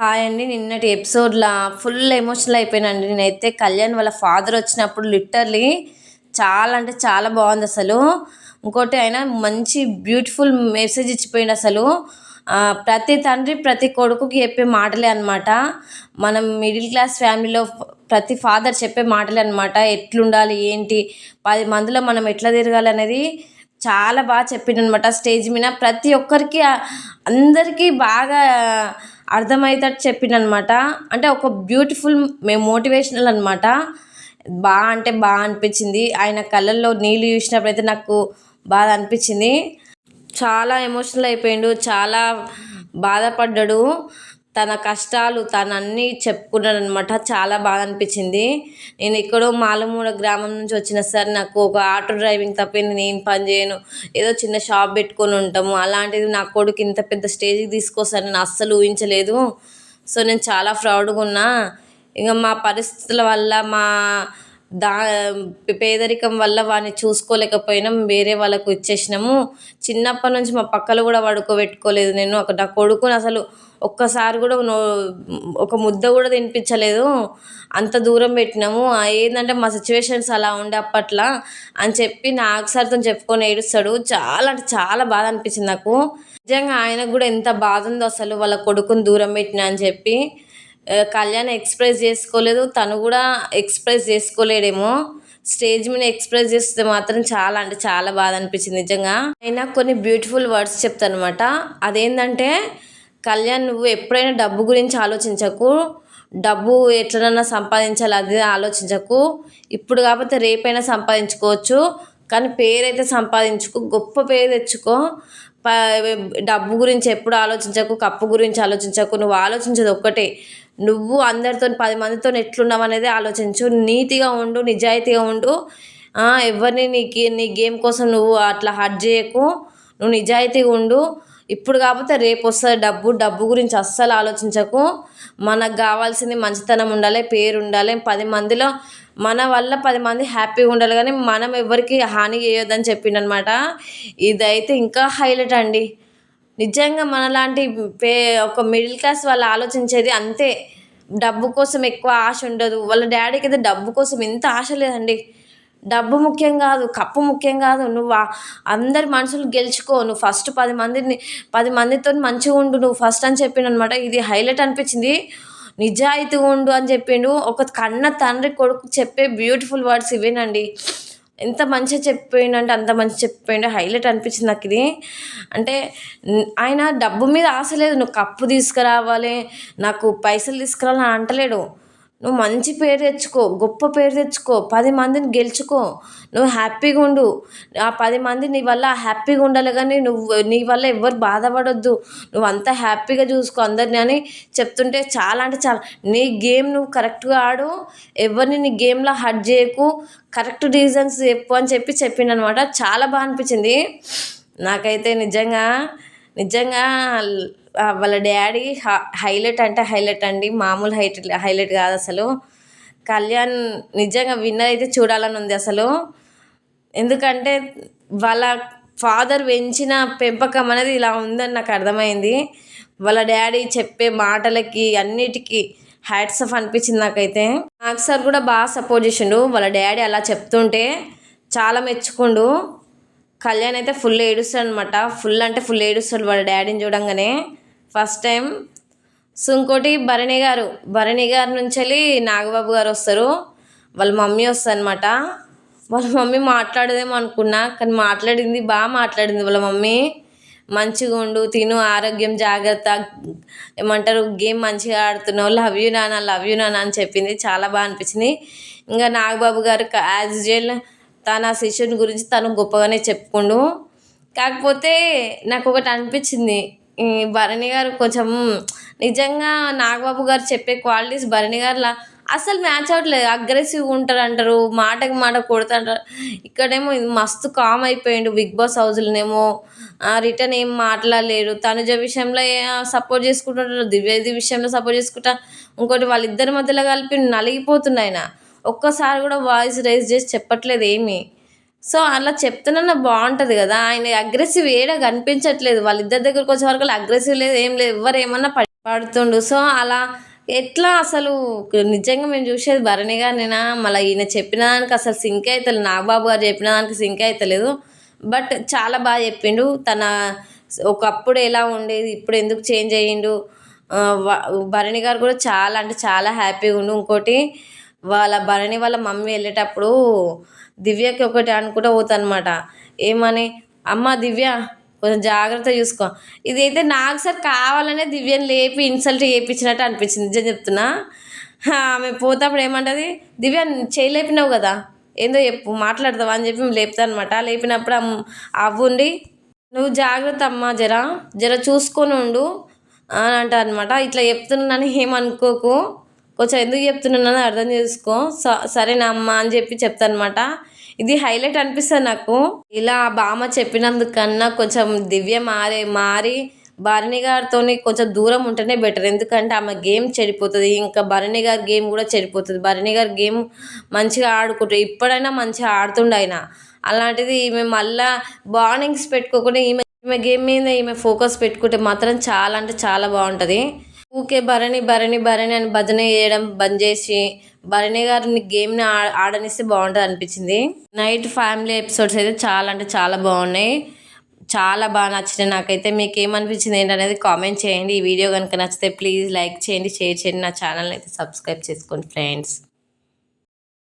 Hi అండి. నిన్నటి ఎపిసోడ్లో ఫుల్ ఎమోషనల్ అయిపోయానండి. నేనైతే కళ్యాణ్ వాళ్ళ ఫాదర్ వచ్చినప్పుడు లిటర్లీ చాలా అంటే చాలా బాగుంది అసలు. ఇంకోటి ఆయన మంచి బ్యూటిఫుల్ మెసేజ్ ఇచ్చిపోయింది అసలు. ప్రతి తండ్రి ప్రతి కొడుకుకి చెప్పే మాటలే అనమాట మనం మిడిల్ క్లాస్ ఫ్యామిలీలో ప్రతి ఫాదర్ చెప్పే మాటలే అనమాట ఎట్లుండాలి ఏంటి పది మందిలో మనం ఎట్లా తిరగాలి అనేది చాలా బాగా చెప్పిండనమాట స్టేజ్ మీద ప్రతి ఒక్కరికి అందరికీ బాగా అర్థమయ్యేటట్టు చెప్పిండనమాట. అంటే ఒక బ్యూటిఫుల్ మే మోటివేషనల్ అనమాట బాగా అంటే బాగా అనిపించింది. ఆయన కళ్ళల్లో నీళ్ళు చూసినప్పుడు అయితే నాకు బాధ అనిపించింది. చాలా ఎమోషనల్ అయిపోయిండు. చాలా బాధపడ్డాడు. తన కష్టాలు తను అన్నీ చెప్పుకున్నాడు అనమాట చాలా బాధ అనిపించింది. నేను ఎక్కడో మాలమూడ గ్రామం నుంచి వచ్చిన సార్ నాకు ఒక ఆటో డ్రైవింగ్ తప్ప నేను ఏం పని చేయను. ఏదో చిన్న షాప్ పెట్టుకొని ఉంటాము. అలాంటిది నా కొడుకు ఇంత పెద్ద స్టేజ్కి తీసుకొస్తాను నేను అస్సలు ఊహించలేదు. సో నేను చాలా ప్రౌడ్గా ఉన్నా. ఇంకా మా పరిస్థితుల వల్ల మా దా పేదరికం వల్ల వాడిని చూసుకోలేకపోయినాం వేరే వాళ్ళకు ఇచ్చేసినాము. చిన్నప్పటి నుంచి మా పక్కలు కూడా పడుకోబెట్టుకోలేదు. నేను ఒక నా కొడుకుని అసలు ఒక్కసారి కూడా నో ఒక ముద్ద కూడా తినిపించలేదు. అంత దూరం పెట్టినాము. ఏంటంటే మా సిచ్యువేషన్స్ అలా ఉండే అప్పట్లో అని చెప్పి నాకు సార్తో చెప్పుకొని ఏడుస్తాడు. చాలా అంటే చాలా బాధ అనిపించింది నాకు. నిజంగా ఆయనకు కూడా ఎంత బాధ ఉందో అసలు వాళ్ళ కొడుకుని దూరం పెట్టినా అని చెప్పి. కళ్యాణ్ ఎక్స్ప్రెస్ చేసుకోలేదు. తను కూడా ఎక్స్ప్రెస్ చేసుకోలేడేమో. స్టేజ్ మీద ఎక్స్ప్రెస్ చేస్తే మాత్రం చాలా అంటే చాలా బాధ అనిపించింది నిజంగా. అయినా కొన్ని బ్యూటిఫుల్ వర్డ్స్ చెప్తాను అనమాట అదేంటంటే కళ్యాణ్ నువ్వు ఎప్పుడైనా డబ్బు గురించి ఆలోచించకు. డబ్బు ఎట్లనన్నా సంపాదించాలి అది ఆలోచించకు. ఇప్పుడు కాకపోతే రేపైనా సంపాదించుకోవచ్చు. కానీ పేరైతే సంపాదించుకో గొప్ప పేరు తెచ్చుకో. ప డబ్బు గురించి ఎప్పుడు ఆలోచించకు కప్పు గురించి ఆలోచించకు. నువ్వు ఆలోచించేది ఒక్కటే. నువ్వు అందరితో పది మందితో ఎట్లున్నావు అనేది ఆలోచించు. నీతిగా ఉండు నిజాయితీగా ఉండు. ఎవరిని నీ గే- నీ గేమ్ కోసం నువ్వు అట్లా హర్ట్ చేయకు. నువ్వు నిజాయితీగా ఉండు. ఇప్పుడు కాకపోతే రేపు వస్తుంది డబ్బు. డబ్బు గురించి అస్సలు ఆలోచించకు. మనకు కావాల్సింది మంచితనం ఉండాలి పేరు ఉండాలి. పది మందిలో మన వల్ల పది మంది హ్యాపీగా ఉండాలి కానీ మనం ఎవరికి హాని చేయొద్దని చెప్పిండనమాట. ఇదైతే ఇంకా హైలైట్ అండి. నిజంగా మనలాంటి పే ఒక మిడిల్ క్లాస్ వాళ్ళు ఆలోచించేది అంతే. డబ్బు కోసం ఎక్కువ ఆశ ఉండదు. వాళ్ళ డాడీకి అయితే డబ్బు కోసం ఎంత ఆశ లేదండి. డబ్బు ముఖ్యం కాదు కప్పు ముఖ్యం కాదు. నువ్వు అందరి మనుషులు గెలుచుకో. నువ్వు ఫస్ట్ పది మందిని పది మందితో మంచిగా ఉండు. నువ్వు ఫస్ట్ అని చెప్పిండు అనమాట ఇది హైలైట్ అనిపించింది. నిజాయితీ ఉండు అని చెప్పిండు. ఒక కన్న తండ్రి కొడుకు చెప్పే బ్యూటిఫుల్ వర్డ్స్ ఇవేనండి. ఎంత మంచిగా చెప్పిపోయిండంటే అంత మంచి చెప్పిపోయిండు. హైలైట్ అనిపించింది నాకు ఇది అంటే ఆయన డబ్బు మీద ఆశ లేదు. నువ్వు కప్పు తీసుకురావాలి నాకు పైసలు తీసుకురావాలని అంటలేడు. నువ్వు మంచి పేరు తెచ్చుకో గొప్ప పేరు తెచ్చుకో పది మందిని గెలుచుకో నువ్వు హ్యాపీగా ఉండు. ఆ పది మంది నీ వల్ల హ్యాపీగా ఉండాలి కానీ నువ్వు నీ వల్ల ఎవరు బాధపడొద్దు. నువ్వు అంతా హ్యాపీగా చూసుకో అందరిని అని చెప్తుంటే చాలా అంటే చాలా. నీ గేమ్ నువ్వు కరెక్ట్గా ఆడు ఎవరిని నీ గేమ్లో హట్ చేయకు కరెక్ట్ రీజన్స్ చెప్పు అని చెప్పి చెప్పిండు అనమాట చాలా బాగా అనిపించింది. నాకైతే నిజంగా నిజంగా వాళ్ళ డాడీ హైలైట్ అంటే హైలైట్ అండి. మామూలు హైట్ హైలైట్ కాదు అసలు. కళ్యాణ్ నిజంగా విన్నర్ అయితే చూడాలని ఉంది అసలు. ఎందుకంటే వాళ్ళ ఫాదర్ పెంచిన పెంపకం అనేది ఇలా ఉందని నాకు అర్థమైంది. వాళ్ళ డాడీ చెప్పే మాటలకి అన్నిటికీ హ్యాట్స్ ఆఫ్ అనిపించింది నాకైతే. నాకు సార్ కూడా బాగా సపోర్ట్ చేసిండు. వాళ్ళ డాడీ అలా చెప్తుంటే చాలా మెచ్చుకుండు. కళ్యాణ్ అయితే ఫుల్ ఏడుస్తాడు అనమాట ఫుల్ అంటే ఫుల్ ఏడుస్తాడు వాళ్ళ డాడీని చూడంగానే. ఫస్ట్ టైం సో ఇంకోటి భరణి గారు. భరణి గారి నుంచి వెళ్ళి నాగబాబు గారు వస్తారు. వాళ్ళ మమ్మీ వస్తారనమాట వాళ్ళ మమ్మీ మాట్లాడదేమో అనుకున్నా కానీ మాట్లాడింది బాగా మాట్లాడింది వాళ్ళ మమ్మీ. మంచిగా ఉండు తిను ఆరోగ్యం జాగ్రత్త. ఏమంటారు గేమ్ మంచిగా ఆడుతున్నావు లవ్ యూ నాన్న లవ్ యూ నాన్న అని చెప్పింది. చాలా బాగా అనిపించింది. ఇంకా నాగబాబు గారు యాజ్ యూజువల్ తన శిష్యుని గురించి తను గొప్పగానే చెప్పుకుండు. కాకపోతే నాకు ఒకటి అనిపించింది. ఈ భరణి గారు కొంచెం నిజంగా నాగబాబు గారు చెప్పే క్వాలిటీస్ భరణి గారులా అసలు మ్యాచ్ అవ్వట్లేదు. అగ్రెసివ్గా ఉంటారు అంటారు మాటకి మాట కొడుతుంటారు. ఇక్కడేమో మస్తు కామ్ అయిపోయిండు బిగ్ బాస్ హౌస్లోనేమో రిటర్న్ ఏం మాట్లాడలేడు తనుజ విషయంలో సపోర్ట్ చేసుకుంటుంటారు ద్వివేది విషయంలో సపోర్ట్ చేసుకుంటా ఇంకోటి వాళ్ళిద్దరి మధ్యలో కలిపి నలిగిపోతున్నాయన ఒక్కసారి కూడా వాయిస్ రైజ్ చేసి చెప్పట్లేదు ఏమీ. సో అలా చెప్తున్నా బాగుంటుంది కదా. ఆయన అగ్రెసివ్ ఏడా కనిపించట్లేదు. వాళ్ళిద్దరి దగ్గరకు వచ్చే వరకు అగ్రెసివ్ లేదు ఏం లేదు. ఎవరు ఏమన్నా పడి పడుతుండు. సో అలా ఎట్లా అసలు నిజంగా మేము చూసేది భరణి గారినేనా? మళ్ళీ ఈయన చెప్పిన దానికి అసలు సింక్ అవుతలేదు నాగబాబు గారు చెప్పిన దానికి సింక్ అవుతలేదు బట్ చాలా బాగా చెప్పిండు. తన ఒకప్పుడు ఎలా ఉండేది ఇప్పుడు ఎందుకు చేంజ్ అయ్యిండు. భరణి గారు కూడా చాలా అంటే చాలా హ్యాపీగా ఉండు. ఇంకోటి వాళ్ళ భరణి వాళ్ళ మమ్మీ వెళ్ళేటప్పుడు దివ్యకి ఒకటి అనుకుంటూ పోతానమాట. ఏమని? అమ్మ దివ్య కొంచెం జాగ్రత్త చూసుకో. ఇదైతే నాకు సార్ కావాలనే దివ్యని లేపి ఇన్సల్ట్ చేయించినట్టు అనిపించింది. నిజం చెప్తున్నా? ఆమె పోతప్పుడు ఏమంటది? దివ్య చేయలేపినావు కదా? ఏందో చెప్పు మాట్లాడతావా అని చెప్పి లేపుతా అనమాట లేపినప్పుడు అవ్వుండి నువ్వు జాగ్రత్త అమ్మా జర జర చూసుకొని ఉండు అని అంటారు అనమాట ఇట్లా చెప్తున్నాను ఏమనుకోకు. కొంచెం ఎందుకు చెప్తున్నానని అర్థం చేసుకో. స- సరేనా అమ్మ అని చెప్పి చెప్తాను ఇది హైలైట్ అనిపిస్తుంది నాకు. ఇలా బామ్మ చెప్పినందుకన్నా కొంచెం దివ్య మారే మారి భరణి గారితో కొంచెం దూరం ఉంటేనే బెటర్. ఎందుకంటే ఆమె గేమ్ చెడిపోతుంది. ఇంకా భరణి గారి గేమ్ కూడా చెడిపోతుంది. భరణి గారి గేమ్ మంచిగా ఆడుకుంటారు ఇప్పుడైనా మంచిగా ఆడుతుండే ఆయన. అలాంటిది ఈమె మళ్ళా బాండింగ్స్ పెట్టుకోకుండా ఈమె ఈమె గేమ్ మీద ఈమె ఫోకస్ పెట్టుకుంటే మాత్రం చాలా అంటే చాలా బాగుంటుంది. ఊకే భరణి భరణి భరణి అని భజన చేయడం బంద్ చేసి భరణి గారిని గేమ్ని ఆ ఆడనిస్తే బాగుంటుంది అనిపించింది. నైట్ ఫ్యామిలీ ఎపిసోడ్స్ అయితే చాలా అంటే చాలా బాగున్నాయి. చాలా బాగా నచ్చినాయి నాకైతే. మీకు ఏమనిపించింది ఏంటనేది కామెంట్ చేయండి. ఈ వీడియో కనుక నచ్చితే ప్లీజ్ లైక్ చేయండి షేర్ చేయండి. నా ఛానల్ని అయితే సబ్స్క్రైబ్ చేసుకోండి ఫ్రెండ్స్